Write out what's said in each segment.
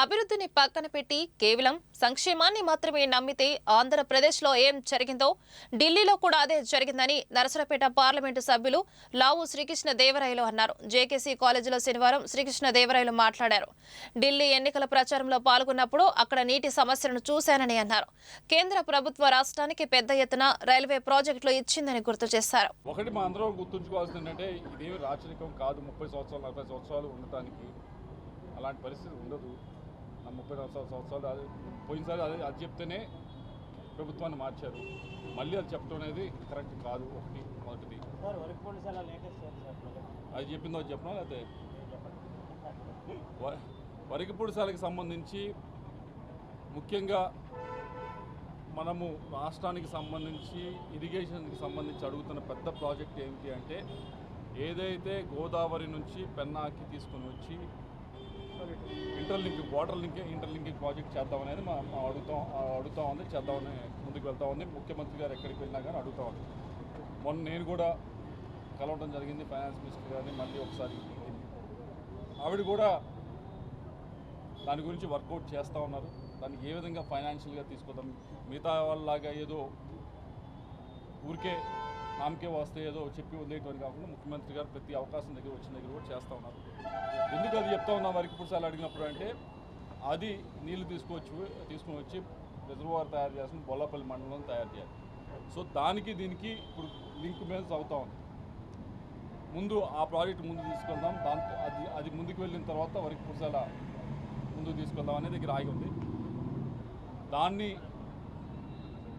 అభివృద్ధిని పక్కన పెట్టి కేవలం సంక్షేమాన్ని మాత్రమే నమ్మితే ఆంధ్రప్రదేశ్లో ఏం జరిగిందో ఢిల్లీలో కూడా అదే జరిగిందని నరసరపేట పార్లమెంటు సభ్యులు లావు శ్రీకృష్ణ దేవరాయలు అన్నారు. జేకేసీ కాలేజీలో శనివారం శ్రీకృష్ణ దేవరాయలు మాట్లాడారు. ఢిల్లీ ఎన్నికల ప్రచారంలో పాల్గొన్నప్పుడు అక్కడ నీటి సమస్యలను చూశానని అన్నారు. కేంద్ర ప్రభుత్వ రాష్ట్రానికి పెద్ద ఎత్తున రైల్వే ప్రాజెక్టులు ఇచ్చిందని గుర్తు చేశారు. ఒకటి మా అందరం గుర్తుంచుకోవాల్సింది ఏంటంటే ఇదేమి రాచరికం కాదు. ముప్పై సంవత్సరాలు నలభై సంవత్సరాలు ఉండటానికి అలాంటి పరిస్థితి ఉండదు. నా ముప్పై నలభై సంవత్సరాలు అది పోయినసారి అది అది చెప్తేనే ప్రభుత్వాన్ని మార్చారు. మళ్ళీ అది చెప్పడం అనేది కరెక్ట్ కాదు ఒకటి మొదటిది. అది చెప్పిందో చెప్పడం లేకపోతే? వరికి పుడిసాలకు సంబంధించి ముఖ్యంగా మనము రాష్ట్రానికి సంబంధించి ఇరిగేషన్కి సంబంధించి అడుగుతున్న పెద్ద ప్రాజెక్ట్ ఏమిటి అంటే ఏదైతే గోదావరి నుంచి పెన్నాకి తీసుకొని వచ్చి interlink water link interlinking project చేద్దామనేది మా మా అడుగుతాం అడుగుతా ఉంది చేద్దామని ముందుకు వెళ్తా ఉంది. ముఖ్యమంత్రి గారు ఎక్కడికి వెళ్ళినా కానీ అడుగుతా ఉంది. మొన్న నేను కూడా కలవడం జరిగింది ఫైనాన్స్ మినిస్టర్ గారిని మళ్ళీ ఒకసారి ఆవిడ కూడా దాని గురించి వర్కౌట్ చేస్తూ ఉన్నారు. దానికి ఏ విధంగా ఫైనాన్షియల్గా తీసుకుందాం? మిగతా వాళ్ళలాగా ఏదో ఊరికే నామకే వస్తే ఏదో చెప్పి వదిలేటువంటి కాకుండా ముఖ్యమంత్రి గారు ప్రతి అవకాశం దగ్గర వచ్చిన దగ్గర కూడా చేస్తూ ఉన్నారు. ఎందుకు అది చెప్తా ఉన్నా వారికి ఇప్పుడు సార్లు అడిగినప్పుడు అంటే అది నీళ్ళు తీసుకొచ్చి తీసుకొని వచ్చి రిజర్వాయర్ తయారు చేసిన బొల్లపల్లి మండలం తయారు చేయాలి. సో దానికి దీనికి ఇప్పుడు లింక్ మీద అవుతా ఉంది ముందు ఆ ప్రాజెక్ట్ ముందు తీసుకెళ్దాం దాంతో అది అది ముందుకు వెళ్ళిన తర్వాత వరకు పురుషాల ముందుకు తీసుకెళ్దాం అనేది దగ్గర ఆగి ఉంది. దాన్ని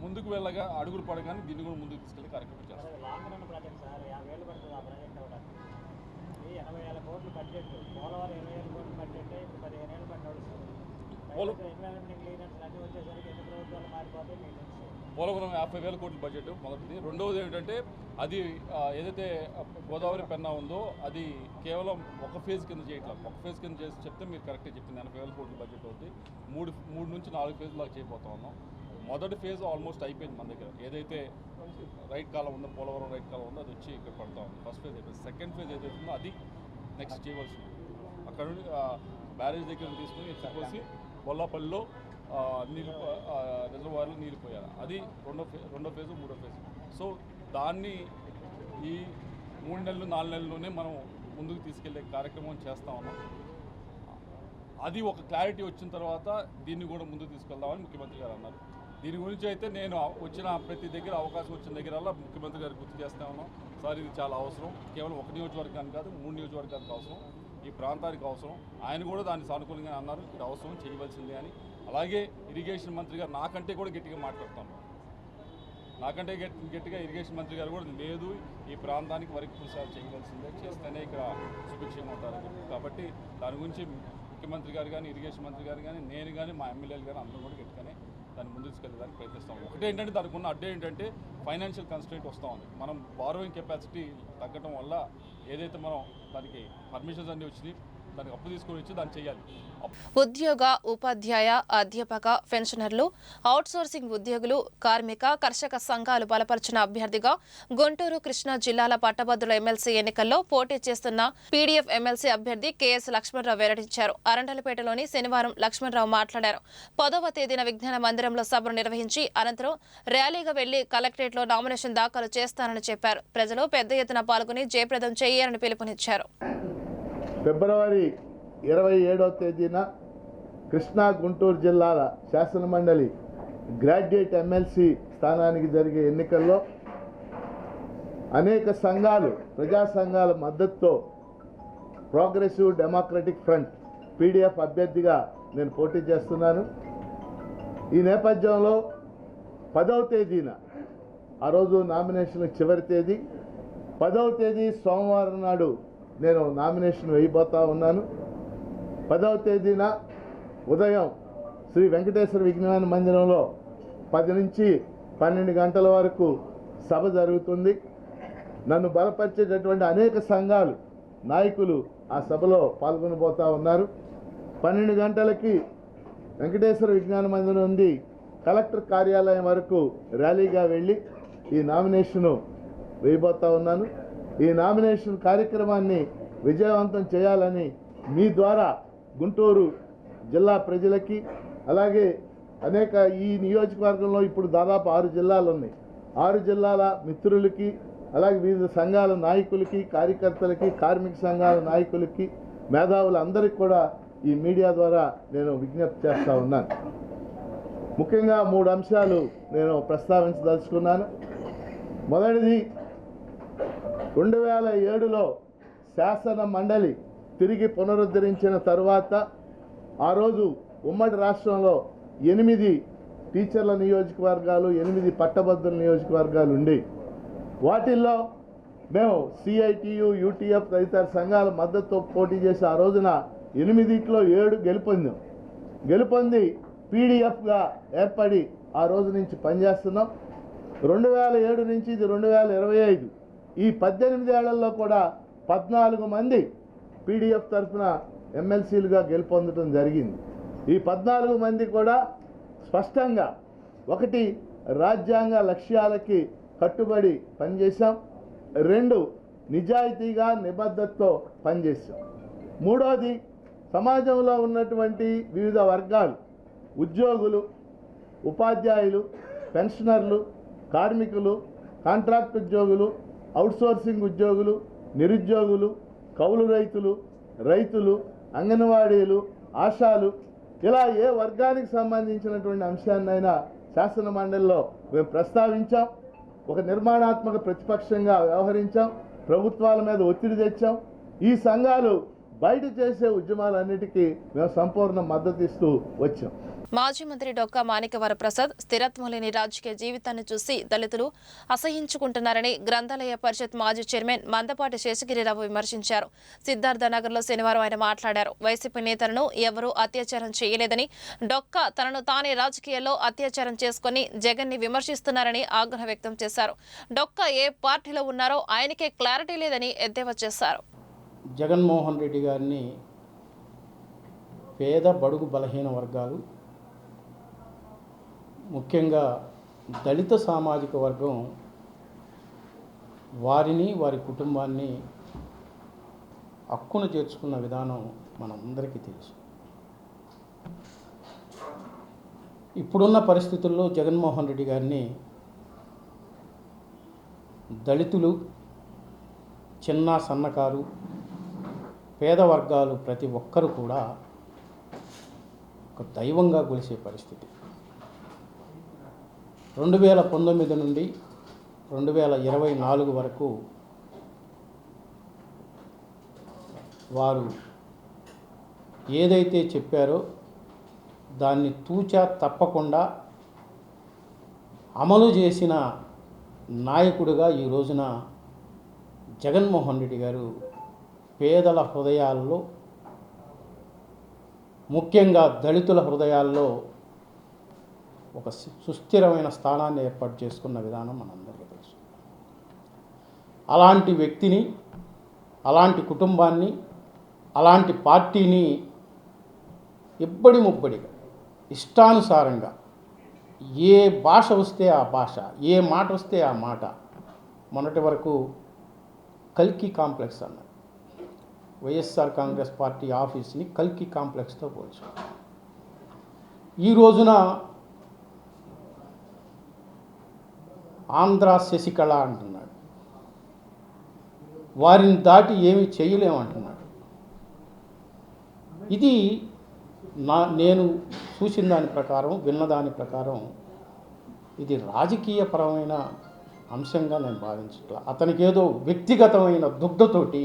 ముందుకు వెళ్ళగా అడుగులు పడగానే దీన్ని కూడా ముందుకు తీసుకెళ్ళి కార్యక్రమం చేస్తాం. పోలవరం యాభై వేల కోట్ల బడ్జెట్ మొదటిది. రెండవది ఏంటంటే అది ఏదైతే గోదావరి పెన్నా ఉందో అది కేవలం ఒక ఫేజ్ కింద చేయట్లేదు ఒక ఫేజ్ కింద చేసి చెప్తే మీరు కరెక్ట్గా చెప్పింది ఎనభై వేల కోట్ల బడ్జెట్ అవుతుంది మూడు మూడు నుంచి నాలుగు ఫేజ్ లాగా చేయబోతా ఉన్నాం. మొదటి ఫేజ్ ఆల్మోస్ట్ అయిపోయింది మన దగ్గర. ఏదైతే రైట్ కాలం ఉందో పోలవరం రైట్ కాలం ఉందో అది వచ్చి ఇక్కడ పడతా ఉంది. ఫస్ట్ ఫేజ్ అయిపోయింది. సెకండ్ ఫేజ్ ఏదైతే ఉందో అది నెక్స్ట్ చేయవలసింది. అక్కడ నుండి బ్యారేజ్ దగ్గర తీసుకుని ఎత్తుకోసి బొల్లాపల్లిలో నీళ్ళు రిజర్వాయర్లో నీళ్ళు పోయాలి. అది రెండో ఫే రెండో ఫేజ్ మూడో ఫేజ్ సో దాన్ని ఈ మూడు నెలలు నాలుగు నెలల్లోనే మనం ముందుకు తీసుకెళ్ళే కార్యక్రమం చేస్తా ఉన్నాం. అది ఒక క్లారిటీ వచ్చిన తర్వాత దీన్ని కూడా ముందుకు తీసుకెళ్దామని ముఖ్యమంత్రి గారు అన్నారు. దీని గురించి అయితే నేను వచ్చిన ప్రతి దగ్గర అవకాశం వచ్చిన దగ్గరల్లా ముఖ్యమంత్రి గారికి గుర్తు చేస్తా ఉన్నాం. సార్ ఇది చాలా అవసరం. కేవలం ఒక నియోజకవర్గానికి కాదు మూడు నియోజకవర్గానికి అవసరం. ఈ ప్రాంతానికి అవసరం. ఆయన కూడా దాన్ని సానుకూలంగా అన్నారు. ఇది అవసరం చేయవలసిందే అని. అలాగే ఇరిగేషన్ మంత్రి గారు నాకంటే కూడా గట్టిగా మాట్లాడుతాను నాకంటే గట్టి గట్టిగా ఇరిగేషన్ మంత్రి గారు కూడా లేదు. ఈ ప్రాంతానికి వరకు ప్రసారం చేయవలసిందే. చేస్తేనే ఇక్కడ సుభిక్షంగా ఉంటారు కాబట్టి దాని గురించి ముఖ్యమంత్రి గారు కానీ ఇరిగేషన్ మంత్రి గారు కానీ నేను కానీ మా ఎమ్మెల్యేలు కానీ అందరూ కూడా గట్టిగానే దాన్ని ముందు తీసుకెళ్ళడానికి ప్రయత్నిస్తాం. ఒకటే ఏంటంటే దానికి ఉన్న అడ్డే ఏంటంటే ఫైనాన్షియల్ కన్స్టెంట్ వస్తూ ఉంది. మనం బారోయింగ్ కెపాసిటీ తగ్గడం వల్ల ఏదైతే మనం దానికి పర్మిషన్స్ అన్నీ వచ్చినాయి దానికి అప్పు తీసుకొని ఇచ్చి దాన్ని చేయాలి. ఉద్యోగ ఉపాధ్యాయ అధ్యాపక పెన్షనర్లు అవుట్సోర్సింగ్ ఉద్యోగులు కార్మిక కర్షక సంఘాలు బలపరిచిన అభ్యర్థిగా గుంటూరు కృష్ణా జిల్లాల పట్టభద్రుల ఎమ్మెల్సీ ఎన్నికల్లో పోటీ చేస్తున్న పీడీఎఫ్ ఎమ్మెల్సీ అభ్యర్థి కెఎస్ లక్ష్మణరావు వెల్లడించారు. అరండలపేటలోని శనివారం లక్ష్మణరావు మాట్లాడారు. పదవ తేదీన విజ్ఞాన మందిరంలో సభను నిర్వహించి అనంతరం ర్యాలీగా వెళ్ళి కలెక్టరేట్లో నామినేషన్ దాఖలు చేస్తానని చెప్పారు. ప్రజలు పెద్ద ఎత్తున పాల్గొని జయప్రదం చేయాలని పిలుపునిచ్చారు. ఫిబ్రవరి ఇరవై ఏడవ తేదీన కృష్ణా గుంటూరు జిల్లాల శాసనమండలి గ్రాడ్యుయేట్ ఎమ్మెల్సీ స్థానానికి జరిగే ఎన్నికల్లో అనేక సంఘాలు ప్రజా సంఘాల మద్దతుతో ప్రోగ్రెసివ్ డెమోక్రటిక్ ఫ్రంట్ పీడిఎఫ్ అభ్యర్థిగా నేను పోటీ చేస్తున్నాను. ఈ నేపథ్యంలో పదవ తేదీన ఆ రోజు నామినేషన్ చివరి తేదీ పదవ తేదీ సోమవారం నాడు నేను నామినేషన్ వేయబోతా ఉన్నాను. పదవ తేదీన ఉదయం శ్రీ వెంకటేశ్వర విజ్ఞాన మందిరంలో పది నుంచి పన్నెండు గంటల వరకు సభ జరుగుతుంది. నన్ను బలపరిచేటటువంటి అనేక సంఘాలు నాయకులు ఆ సభలో పాల్గొనబోతా ఉన్నారు. పన్నెండు గంటలకి వెంకటేశ్వర విజ్ఞాన మందిరం నుండి కలెక్టర్ కార్యాలయం వరకు ర్యాలీగా వెళ్ళి ఈ నామినేషను వేయబోతా ఉన్నాను. ఈ నామినేషన్ కార్యక్రమాన్ని విజయవంతం చేయాలని మీ ద్వారా గుంటూరు జిల్లా ప్రజలకి అలాగే అనేక ఈ నియోజకవర్గంలో ఇప్పుడు దాదాపు ఆరు జిల్లాలు ఉన్నాయి. ఆరు జిల్లాల మిత్రులకి అలాగే వివిధ సంఘాల నాయకులకి కార్యకర్తలకి కార్మిక సంఘాల నాయకులకి మేధావులందరికీ కూడా ఈ మీడియా ద్వారా నేను విజ్ఞప్తి చేస్తూ ఉన్నాను. ముఖ్యంగా మూడు అంశాలు నేను ప్రస్తావించదలుచుకున్నాను. మొదటిది రెండు వేల ఏడులో శాసన మండలి తిరిగి పునరుద్ధరించిన తరువాత ఆ రోజు ఉమ్మడి రాష్ట్రంలో ఎనిమిది టీచర్ల నియోజకవర్గాలు ఎనిమిది పట్టభద్రుల నియోజకవర్గాలు ఉండి వాటిల్లో మేము సిఐటియు యూటీఎఫ్ తదితర సంఘాల మద్దతు పోటీ చేసి ఆ రోజున ఎనిమిదిట్లో ఏడు గెలుపొందాం. గెలుపొంది పీడిఎఫ్గా ఏర్పడి ఆ రోజు నుంచి పనిచేస్తున్నాం. రెండు వేల ఏడు నుంచి ఇది రెండు వేల ఇరవై ఐదు. ఈ పద్దెనిమిది ఏళ్ళలో కూడా పద్నాలుగు మంది పీడిఎఫ్ తరఫున ఎమ్మెల్సీలుగా గెలుపొందడం జరిగింది. ఈ పద్నాలుగు మంది కూడా స్పష్టంగా ఒకటి రాజ్యాంగ లక్ష్యాలకి కట్టుబడి పనిచేశాం. రెండు నిజాయితీగా నిబద్ధతతో పనిచేశాం. మూడోది సమాజంలో ఉన్నటువంటి వివిధ వర్గాలు ఉద్యోగులు ఉపాధ్యాయులు పెన్షనర్లు కార్మికులు కాంట్రాక్ట్ ఉద్యోగులు అవుట్సోర్సింగ్ ఉద్యోగులు నిరుద్యోగులు కౌలు రైతులు రైతులు అంగన్వాడీలు ఆశాలు ఇలా ఏ వర్గానికి సంబంధించినటువంటి అంశాన్నైనా శాసన మండలిలో మేము ప్రస్తావించాం. ఒక నిర్మాణాత్మక ప్రతిపక్షంగా వ్యవహరించాం. ప్రభుత్వాల మీద ఒత్తిడి తెచ్చాం. ఈ సంఘాలు బయట చేసే ఉద్యమాలన్నిటికీ మేము సంపూర్ణ మద్దతు ఇస్తూ వచ్చాం. మాజీ మంత్రి డొక్కా మాణిక ప్రసాద్ స్థిరత్వం లేని రాజకీయ జీవితాన్ని చూసి దళితులు అసహించుకుంటున్నారని గ్రంథాలయ పరిషత్ మాజీ చైర్మన్ మందపాటి శేషగిరిరావు విమర్శించారు. సిద్ధార్థనగర్లో శనివారం ఆయన మాట్లాడారు. వైసీపీ నేతలను ఎవరూ అత్యాచారం చేయలేదని డొక్కా తనను తానే రాజకీయాల్లో అత్యాచారం చేసుకుని జగన్ని విమర్శిస్తున్నారని ఆగ్రహం వ్యక్తం చేశారు. డొక్కా ఏ పార్టీలో ఉన్నారో ఆయనకే క్లారిటీ లేదని ఎద్దేవా చేశారు. జగన్మోహన్ రెడ్డి గారిని పేద బడుగు బలహీన వర్గాలు ముఖ్యంగా దళిత సామాజిక వర్గం వారిని వారి కుటుంబాన్ని హక్కును చేర్చుకున్న విధానం మనందరికీ తెలుసు. ఇప్పుడున్న పరిస్థితుల్లో జగన్మోహన్ రెడ్డి గారిని దళితులు చిన్న సన్నకారు పేద వర్గాలు ప్రతి ఒక్కరు కూడా ఒక దైవంగా కొలిసే పరిస్థితి. రెండు వేల పంతొమ్మిది నుండి రెండు వేల ఇరవై నాలుగు వరకు వారు ఏదైతే చెప్పారో దాన్ని తూచా తప్పకుండా అమలు చేసిన నాయకుడిగా ఈ రోజున జగన్మోహన్ రెడ్డి గారు పేదల హృదయాల్లో ముఖ్యంగా దళితుల హృదయాల్లో ఒక సుస్థిరమైన స్థానాన్ని ఏర్పాటు చేసుకున్న విధానం మనందరికీ తెలుసు. అలాంటి వ్యక్తిని అలాంటి కుటుంబాన్ని అలాంటి పార్టీని ఇబ్బడి ముబ్బడిగా ఇష్టానుసారంగా ఏ భాష వస్తే ఆ భాష ఏ మాట వస్తే ఆ మాట మొన్నటి వరకు కల్కి కాంప్లెక్స్ అన్నారు. వైఎస్ఆర్ కాంగ్రెస్ పార్టీ ఆఫీస్ని కల్కి కాంప్లెక్స్తో పోల్చారు. ఈ రోజున ఆంధ్ర శశికళ అంటున్నాడు. వారిని దాటి ఏమి చేయలేమంటున్నాడు ఇది నా నేను చూసిన దాని ప్రకారం విన్నదాని ప్రకారం ఇది రాజకీయపరమైన అంశంగా నేను భావించట్లా. అతనికి ఏదో వ్యక్తిగతమైన దుగ్ధతోటి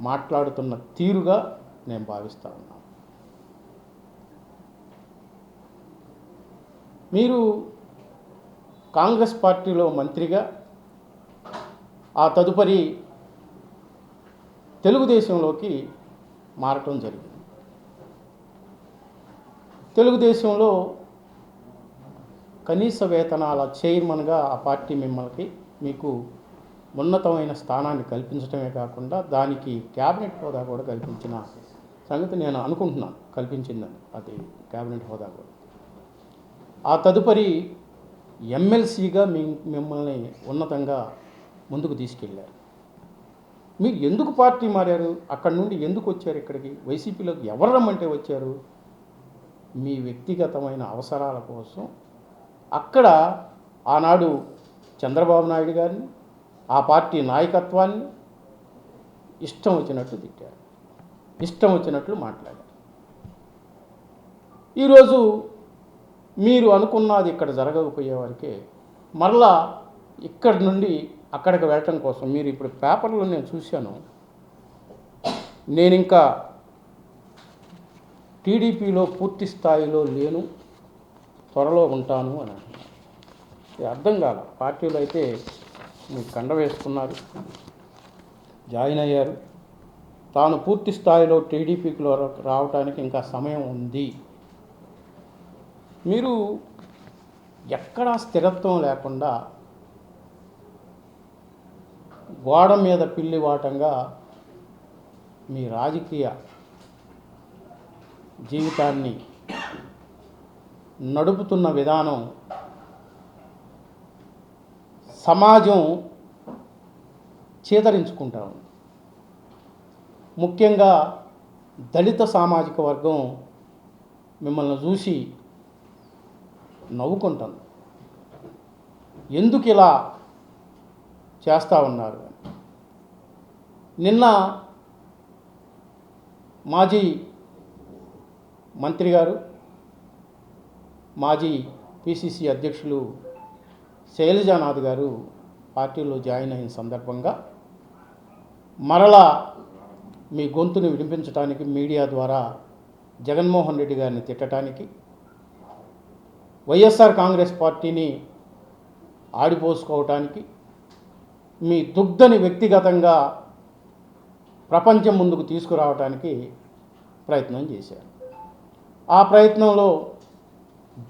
మాట్లాడుతున్న తీరుగా నేను భావిస్తా ఉన్నాను. మీరు కాంగ్రెస్ పార్టీలో మంత్రిగా ఆ తదుపరి తెలుగుదేశంలోకి మారటం జరిగింది. తెలుగుదేశంలో కనీస వేతనాల చైర్మన్గా ఆ పార్టీ మిమ్మల్ని మీకు ఉన్నతమైన స్థానాన్ని కల్పించడమే కాకుండా దానికి క్యాబినెట్ హోదా కూడా కల్పించిన సంగతి నేను అనుకుంటున్నాను. కల్పించిందని అది క్యాబినెట్ హోదా కూడా. ఆ తదుపరి ఎమ్మెల్సీగా మీ మిమ్మల్ని ఉన్నతంగా ముందుకు తీసుకెళ్ళారు మీరు ఎందుకు పార్టీ మారారు? అక్కడి నుండి ఎందుకు వచ్చారు ఇక్కడికి? వైసీపీలోకి ఎవరు రమ్మంటే వచ్చారు? మీ వ్యక్తిగతమైన అవసరాల కోసం అక్కడ ఆనాడు చంద్రబాబు నాయుడు గారిని ఆ పార్టీ నాయకత్వాన్ని ఇష్టం వచ్చినట్లు తిట్టారు. ఇష్టం వచ్చినట్లు మాట్లాడారు. ఈరోజు మీరు అనుకున్నది ఇక్కడ జరగకపోయే వరకే మరలా ఇక్కడి నుండి అక్కడికి వెళ్ళటం కోసం మీరు ఇప్పుడు పేపర్లో నేను చూశాను. నేను ఇంకా టీడీపీలో పూర్తి స్థాయిలో లేను త్వరలో ఉంటాను అని అర్థం కాదు పార్టీలో అయితే మీరు కండ వేసుకున్నారు. జాయిన్ అయ్యారు. తాను పూర్తి స్థాయిలో టీడీపీలో రావడానికి ఇంకా సమయం ఉంది. మీరు ఎక్కడా స్థిరత్వం లేకుండా గోడ మీద పిల్లి వాటంగా మీ రాజకీయ జీవితాన్ని నడుపుతున్న విధానం సమాజం చేదరించుకుంటా ఉంది ముఖ్యంగా దళిత సామాజిక వర్గం మిమ్మల్ని చూసి నవ్వుకుంటాను ఎందుకు ఇలా చేస్తూ ఉన్నారు? నిన్న మాజీ మంత్రి గారు మాజీ పిసిసి అధ్యక్షులు శైలజానాథ్ గారు పార్టీలో జాయిన్ అయిన సందర్భంగా మరలా మీ గొంతుని వినిపించడానికి మీడియా ద్వారా జగన్మోహన్ రెడ్డి గారిని తిట్టడానికి వైఎస్ఆర్ కాంగ్రెస్ పార్టీని ఆడిపోసుకోవటానికి మీ దుగ్ధని వ్యక్తిగతంగా ప్రపంచం ముందుకు తీసుకురావడానికి ప్రయత్నం చేశారు. ఆ ప్రయత్నంలో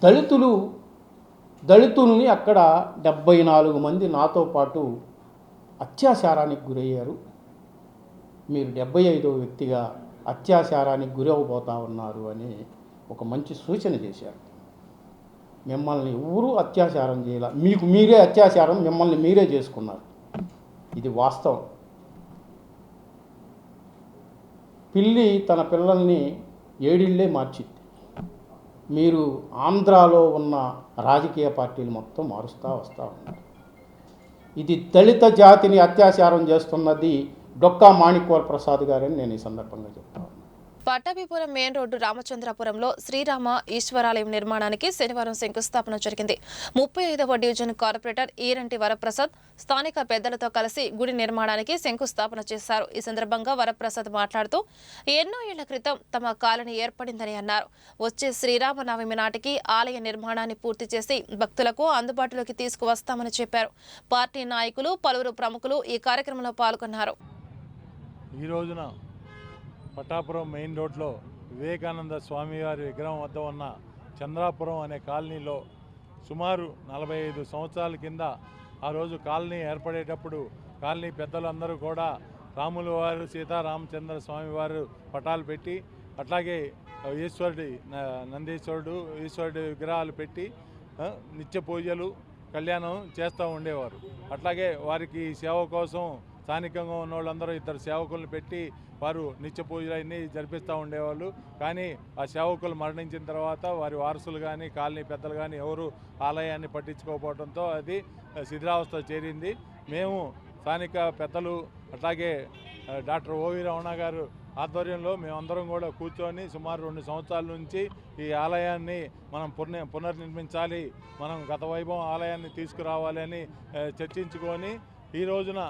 దళితులు దళితుల్ని అక్కడ డెబ్బై నాలుగు మంది నాతో పాటు అత్యాచారానికి గురయ్యారు. మీరు డెబ్బై ఐదో వ్యక్తిగా అత్యాచారానికి గురవబోతా ఉన్నారు అని ఒక మంచి సూచన చేశారు. మిమ్మల్ని ఊరు అత్యాచారం చేయాల మీకు మీరే అత్యాచారం మిమ్మల్ని మీరే చేసుకున్నారు. ఇది వాస్తవం. పిల్లి తన పిల్లల్ని ఏడిళ్ళే మార్చింది. మీరు ఆంధ్రాలో ఉన్న రాజకీయ పార్టీలు మొత్తం మారుస్తూ వస్తూ ఉన్నారు. ఇది దళిత జాతిని అత్యాచారం చేస్తున్నది డొక్కా మాణిక్వర్ ప్రసాద్ గారని నేను ఈ సందర్భంగా చెప్తాను పట్టాభిపురం మెయిన్ రోడ్డు రామచంద్రపురంలో శ్రీరామ ఈశ్వరాలయం నిర్మాణానికి శనివారం శంకుస్థాపన జరిగింది. ముప్పై ఐదవ డివిజన్ కార్పొరేటర్ ఈరంటి వరప్రసాద్ స్థానిక పెద్దలతో కలిసి గుడి నిర్మాణానికి శంకుస్థాపన చేశారు. ఈ సందర్భంగా వరప్రసాద్ మాట్లాడుతూ ఎన్నో ఏళ్ళ క్రితం తమ కాలనీ ఏర్పడిందని అన్నారు. వచ్చే శ్రీరామనవమి నాటికి ఆలయ నిర్మాణాన్ని పూర్తి చేసి భక్తులకు అందుబాటులోకి తీసుకువస్తామని చెప్పారు. పార్టీ నాయకులు పలువురు ప్రముఖులు ఈ కార్యక్రమంలో పాల్గొన్నారు. ఈ రోజున పట్టాపురం మెయిన్ రోడ్లో వివేకానంద స్వామివారి విగ్రహం వద్ద ఉన్న చంద్రాపురం అనే కాలనీలో సుమారు నలభై ఐదు సంవత్సరాల కింద ఆ రోజు కాలనీ ఏర్పడేటప్పుడు కాలనీ పెద్దలందరూ కూడా రాముల వారు సీతారామచంద్ర స్వామి వారు పటాలు పెట్టి అట్లాగే ఈశ్వరుడి నందీశ్వరుడు ఈశ్వరుడి విగ్రహాలు పెట్టి నిత్య పూజలు కళ్యాణం చేస్తూ ఉండేవారు. అట్లాగే వారికి సేవ కోసం స్థానికంగా ఉన్న వాళ్ళందరూ ఇద్దరు సేవకులను పెట్టి వారు నిత్య పూజలు అన్నీ జరిపిస్తూ ఉండేవాళ్ళు. కానీ ఆ సేవకులు మరణించిన తర్వాత వారి వారసులు కానీ కాలనీ పెద్దలు కానీ ఎవరు ఆలయాన్ని పట్టించుకోకపోవడంతో అది శిథిరావస్థ చేరింది. మేము స్థానిక పెద్దలు అట్లాగే డాక్టర్ ఓవి రమణ గారు ఆధ్వర్యంలో మేమందరం కూడా కూర్చొని సుమారు రెండు సంవత్సరాల నుంచి ఈ ఆలయాన్ని మనం పునర్ పునర్నిర్మించాలి. మనం గత వైభవం ఆలయాన్ని తీసుకురావాలి అని చర్చించుకొని ఈ రోజున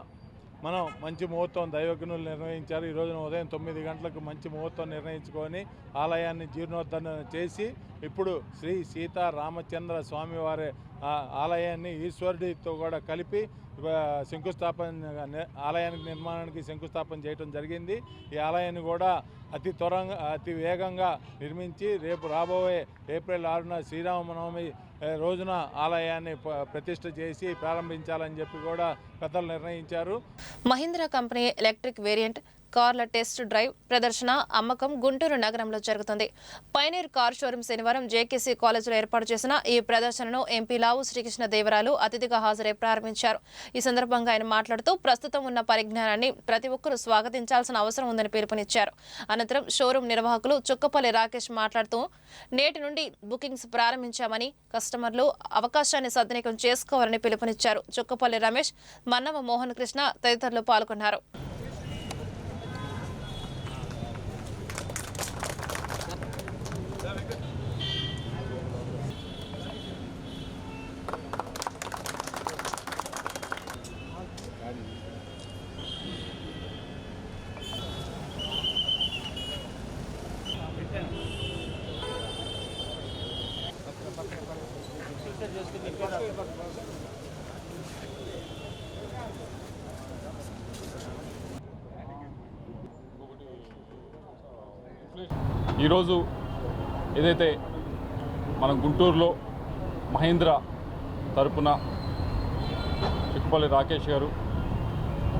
మనం మంచి ముహూర్తం దైవజ్ఞులు నిర్ణయించారు. ఈ రోజున ఉదయం తొమ్మిది గంటలకు మంచి ముహూర్తం నిర్ణయించుకొని ఆలయాన్ని జీర్ణోద్ధరణ చేసి ఇప్పుడు శ్రీ సీతారామచంద్ర స్వామివారి ఆ ఆలయాన్ని ఈశ్వరుడితో కూడా కలిపి శంకుస్థాపన ఆలయానికి నిర్మాణానికి శంకుస్థాపన చేయడం జరిగింది. ఈ ఆలయాన్ని కూడా అతి త్వరగా అతి వేగంగా నిర్మించి రేపు రాబోయే ఏప్రిల్ ఆరున శ్రీరామనవమి రోజున ఆలయాన్ని ప్రతిష్ట చేసి ప్రారంభించాలని చెప్పి కూడా పెద్దలు నిర్ణయించారు. మహీంద్రా కంపెనీ ఎలక్ట్రిక్ వేరియంట్ కార్ల టెస్ట్ డ్రైవ్ ప్రదర్శన అమ్మకం గుంటూరు నగరంలో జరుగుతుంది. పైనీర్ కార్ షోరూం శనివారం జేకేసీ కాలేజీలో ఏర్పాటు చేసిన ఈ ప్రదర్శనను ఎంపీ లావు శ్రీకృష్ణ దేవరాలు అతిథిగా హాజరై ప్రారంభించారు. ఈ సందర్భంగా ఆయన మాట్లాడుతూ ప్రస్తుతం ఉన్న పరిజ్ఞానాన్ని ప్రతి ఒక్కరూ స్వాగతించాల్సిన అవసరం ఉందని పిలుపునిచ్చారు. అనంతరం షోరూం నిర్వాహకులు చుక్కపల్లి రాకేష్ మాట్లాడుతూ నేటి నుండి బుకింగ్స్ ప్రారంభించామని కస్టమర్లు అవకాశాన్ని సద్వినియోగం చేసుకోవాలని పిలుపునిచ్చారు. చుక్కపల్లి రమేష్ మన్నవ మోహన్ కృష్ణ తదితరులు పాల్గొన్నారు. ఈరోజు ఏదైతే మన గుంటూరులో మహేంద్ర తరపున చిక్కుపల్లి రాకేష్ గారు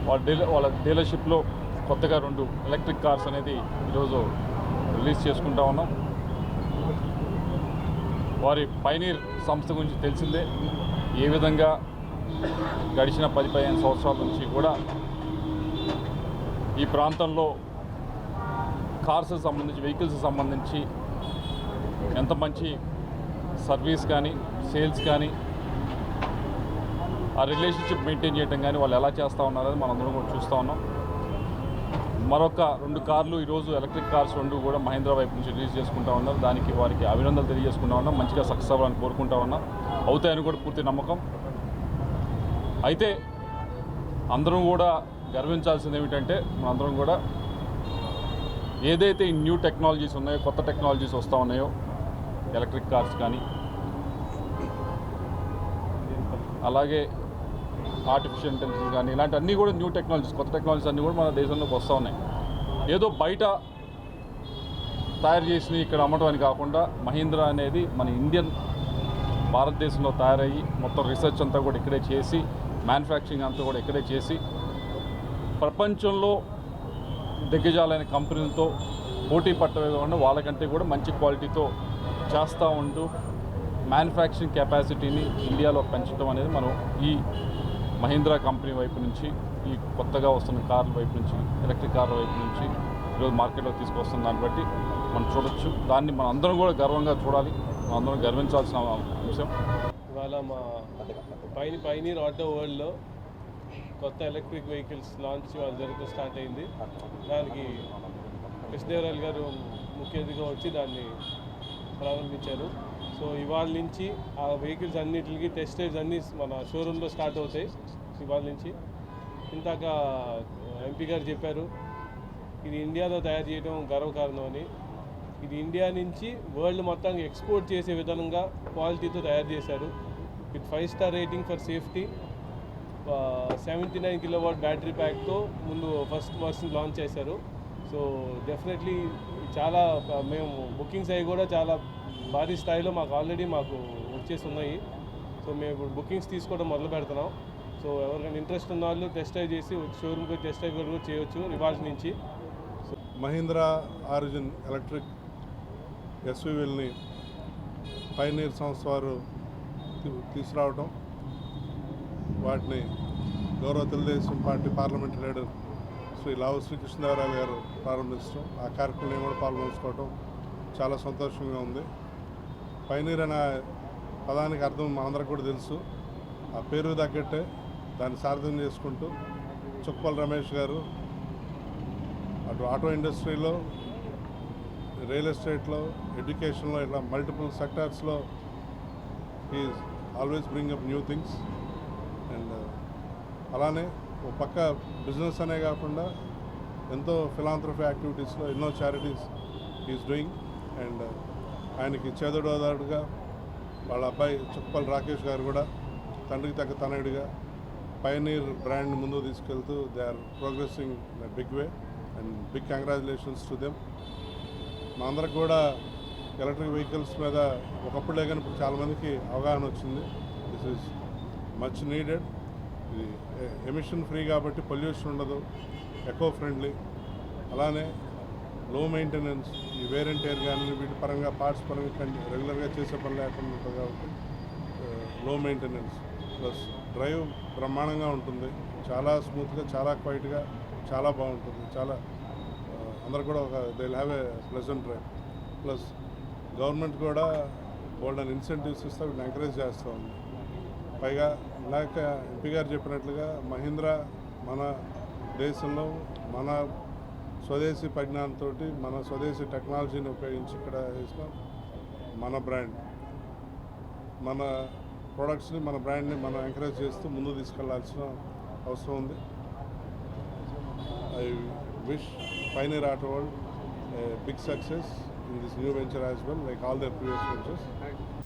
వాళ్ళ డీలర్ వాళ్ళ డీలర్షిప్లో కొత్తగా రెండు ఎలక్ట్రిక్ కార్స్ అనేది ఈరోజు రిలీజ్ చేసుకుంటా ఉన్నాం. వారి పైనీర్ సంస్థ గురించి తెలిసిందే. ఏ విధంగా గడిచిన పది పదిహేను సంవత్సరాల నుంచి కూడా ఈ ప్రాంతంలో కార్స్ సంబంధించి వెహికల్స్ సంబంధించి ఎంత మంచి సర్వీస్ కానీ సేల్స్ కానీ ఆ రిలేషన్షిప్ మెయింటైన్ చేయడం కానీ వాళ్ళు ఎలా చేస్తూ ఉన్నారని మనందరం కూడా చూస్తూ ఉన్నాం. మరొక రెండు కార్లు ఈరోజు ఎలక్ట్రిక్ కార్స్ రెండు కూడా మహేంద్ర వైపు నుంచి రిలీజ్ చేసుకుంటా ఉన్నారు. దానికి వారికి అభినందనలు తెలియజేసుకుంటా ఉన్నాం. మంచిగా సక్సెస్ అవ్వాలని కోరుకుంటా ఉన్నాం. అవుతాయని కూడా పూర్తి నమ్మకం. అయితే అందరం కూడా గర్వించాల్సింది ఏమిటంటే మనందరం కూడా ఏదైతే ఈ న్యూ టెక్నాలజీస్ ఉన్నాయో కొత్త టెక్నాలజీస్ వస్తూ ఉన్నాయో ఎలక్ట్రిక్ కార్స్ కానీ అలాగే ఆర్టిఫిషియల్ ఇంటెలిజెన్స్ కానీ ఇలాంటివన్నీ కూడా న్యూ టెక్నాలజీస్ కొత్త టెక్నాలజీస్ అన్నీ కూడా మన దేశంలోకి వస్తూ ఉన్నాయి. ఏదో బయట తయారు చేసినవి ఇక్కడ అమ్మటం అని కాకుండా మహీంద్ర అనేది మన ఇండియన్ భారతదేశంలో తయారయ్యి మొత్తం రీసెర్చ్ అంతా కూడా ఇక్కడే చేసి మ్యానుఫ్యాక్చరింగ్ అంతా కూడా ఇక్కడే చేసి ప్రపంచంలో దిగ్గజాలైన కంపెనీలతో పోటీ పట్టవే కాకుండా వాళ్ళకంటే కూడా మంచి క్వాలిటీతో చేస్తూ ఉంటూ మ్యానుఫ్యాక్చరింగ్ కెపాసిటీని ఇండియాలో పెంచడం అనేది మనం ఈ మహీంద్రా కంపెనీ వైపు నుంచి ఈ కొత్తగా వస్తున్న కార్ల వైపు నుంచి ఎలక్ట్రిక్ కార్ల వైపు నుంచి ఈరోజు మార్కెట్లో తీసుకొస్తున్న దాన్ని బట్టి మనం చూడొచ్చు. దాన్ని మనం అందరం కూడా గర్వంగా చూడాలి. మనం అందరం గర్వించాల్సిన అంశం. ఇవాళ మా పైన పైనీర్ ఆటో వరల్డ్లో కొత్త ఎలక్ట్రిక్ వెహికల్స్ లాంచ్ ఇవాళ జరుగుతూ స్టార్ట్ అయింది. దానికి కృష్ణదేవరాయలు గారు ముఖ్య అతిథిగా వచ్చి దాన్ని ప్రారంభించారు. సో ఇవాళ నుంచి ఆ వెహికల్స్ అన్నిటికి టెస్ట్ డ్రైవ్స్ అన్నీ మన షోరూంలో స్టార్ట్ అవుతాయి ఇవాళ నుంచి. ఇందాక ఎంపీ గారు చెప్పారు ఇది ఇండియాలో తయారు చేయడం గర్వకారణం అని. ఇది ఇండియా నుంచి వరల్డ్ మొత్తానికి ఎక్స్పోర్ట్ చేసే విధంగా క్వాలిటీతో తయారు చేశారు. With five star rating for safety seventy nine kilo watt battery ప్యాక్తో ముందు ఫస్ట్ వర్షన్ లాంచ్ చేశారు. సో డెఫినెట్లీ చాలా మేము బుకింగ్స్ అవి కూడా చాలా భారీ స్థాయిలో మాకు ఆల్రెడీ మాకు వచ్చేసి ఉన్నాయి. సో మేము ఇప్పుడు బుకింగ్స్ తీసుకోవడం మొదలు పెడుతున్నాం. సో ఎవరికైనా ఇంట్రెస్ట్ ఉన్న వాళ్ళు టెస్ట్ డ్రైవ్ చేసి షోరూమ్కి టెస్ట్ డ్రైవ్ కూడా చేయొచ్చు రివాల్స్ నుంచి. మహీంద్రా ఆరిజిన్ ఎలక్ట్రిక్ ఎస్యూవీల్ని పైనీర్ సంస్థ వారు తీసుకురావటం వాటిని గౌరవ Telugu Desam party parliament leader Shri Lavu Srikrishnadevarayalu garu ప్రారంభించడం ఆ కార్యక్రమంలో కూడా పాల్గొంచుకోవడం చాలా సంతోషంగా ఉంది. పైనీర్ అనే పదానికి అర్థం మనందరికి కూడా తెలుసు. ఆ పేరు తగ్గట్టే దాన్ని సార్థం చేసుకుంటూ చుక్కల రమేష్ గారు అటు ఆటో ఇండస్ట్రీలో రియల్ ఎస్టేట్లో ఎడ్యుకేషన్లో ఇట్లా multiple సెక్టార్స్లో is always bring up new things. And అలానే ఓ పక్క బిజినెస్ అనే కాకుండా ఎంతో ఫిలాంథ్రఫీ యాక్టివిటీస్లో ఎన్నో చారిటీస్ ఈజ్ డూయింగ్. అండ్ ఆయనకి చేదోడోదారుడుగా వాళ్ళ అబ్బాయి చుక్కపల్లి రాకేష్ గారు కూడా తండ్రికి తగ్గ తనయుడిగా పైనీర్ బ్రాండ్ ముందుకు తీసుకెళ్తూ they are progressing big way and big congratulations to them. మా అందరికి కూడా ఎలక్ట్రిక్ వెహికల్స్ మీద ఒకప్పుడు లేకని ఇప్పుడు చాలామందికి అవగాహన వచ్చింది. దిస్ ఈజ్ మచ్ నీడెడ్ ఇది ఎమిషన్ ఫ్రీ కాబట్టి పొల్యూషన్ ఉండదు. ఎకో ఫ్రెండ్లీ అలానే లో మెయింటెనెన్స్ ఈ వేర్ అండ్ టైర్ కానీ వీటి పరంగా పార్ట్స్ పరంగా రెగ్యులర్గా చేసే పని లేకుండా ఉంటుంది కాబట్టి లో మెయింటెనెన్స్ ప్లస్ డ్రైవ్ బ్రహ్మాండంగా ఉంటుంది. చాలా స్మూత్గా చాలా క్వైట్గా చాలా బాగుంటుంది. చాలా అందరు కూడా ఒక they have a pleasant drive plus government కూడా గోల్డెన్ ఇన్సెంటివ్స్ ఇస్తే వీటిని ఎంకరేజ్ చేస్తూ ఉంది. పైగా ఇందాక ఎంపీ గారు చెప్పినట్లుగా మహీంద్రా మన దేశంలో మన స్వదేశీ పరిజ్ఞానంతో మన స్వదేశీ టెక్నాలజీని ఉపయోగించి ఇక్కడ వేసిన మన బ్రాండ్ మన ప్రోడక్ట్స్ని మన బ్రాండ్ని మనం ఎంకరేజ్ చేస్తూ ముందు తీసుకెళ్ళాల్సిన అవసరం ఉంది. I wish Pioneer Auto World big success in this new venture as well like all their previous ventures.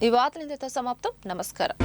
ఈ వార్తలు ఇంతతో సమాప్తం. నమస్కారం.